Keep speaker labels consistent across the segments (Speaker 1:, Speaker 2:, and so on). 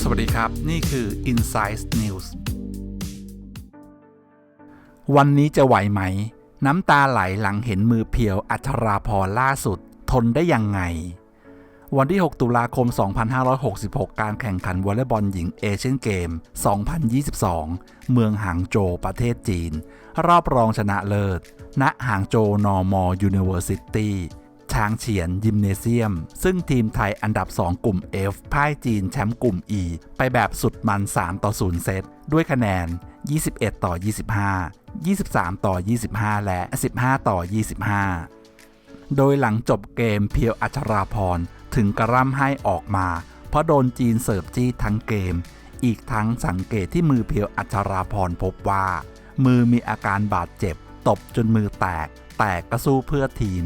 Speaker 1: สวัสดีครับ นี่คือ Insight News วันนี้จะไหวไหม น้ำตาไหลหลังเห็นมือเพียวอัชราพรล่าสุด ทนได้ยังไง วันที่ 6 ตุลาคม 2566 การแข่งขันวอลเลย์บอลหญิงเอเชียนเกม 2022 เมืองหางโจวประเทศจีน รอบรองชนะเลิศ ณ หางโจวนอมอยูนิเวอร์ซิตี้ ช้างเฉียนยิมเนเซียม ซึ่งทีมไทยอันดับ 2 กลุ่ม F พ่ายจีนแชมป์กลุ่ม E ไปแบบสุดมัน 3 ต่อ 0 เซต ด้วยคะแนน 21 ต่อ 25 23 ต่อ 25 และ 15 ต่อ 25 โดยหลังจบเกมเพียวอัชราพรถึงกระร่ำให้ออกมา เพราะโดนจีนเสิร์ฟจี้ทั้งเกม อีกทั้งสังเกตที่มือเพียวอัชราพรพบว่า มือมีอาการบาดเจ็บ ตบจนมือแตก แต่ก็สู้เพื่อทีม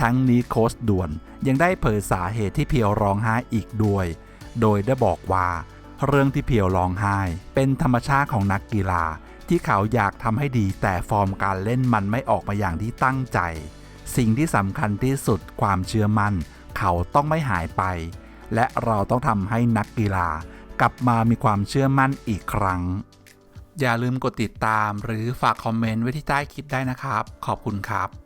Speaker 1: ทั้งนี้โค้ชด่วนยังได้เผยสาเหตุที่เพียวร้องไห้อีกด้วย โดยได้บอกว่า เรื่องที่เพียวร้องไห้ เป็นธรรมชาติของนักกีฬา ที่เขาอยากทำให้ดีแต่ฟอร์มการเล่นมันไม่ออกมาอย่างที่ตั้งใจ สิ่งที่สำคัญที่สุดความเชื่อมั่น เขาต้องไม่หายไป และเราต้องทำให้นักกีฬากลับมามีความเชื่อมั่นอีกครั้ง อย่าลืมกดติดตามหรือฝากคอมเมนต์ไว้ที่ใต้คลิปได้นะครับ ขอบคุณครับ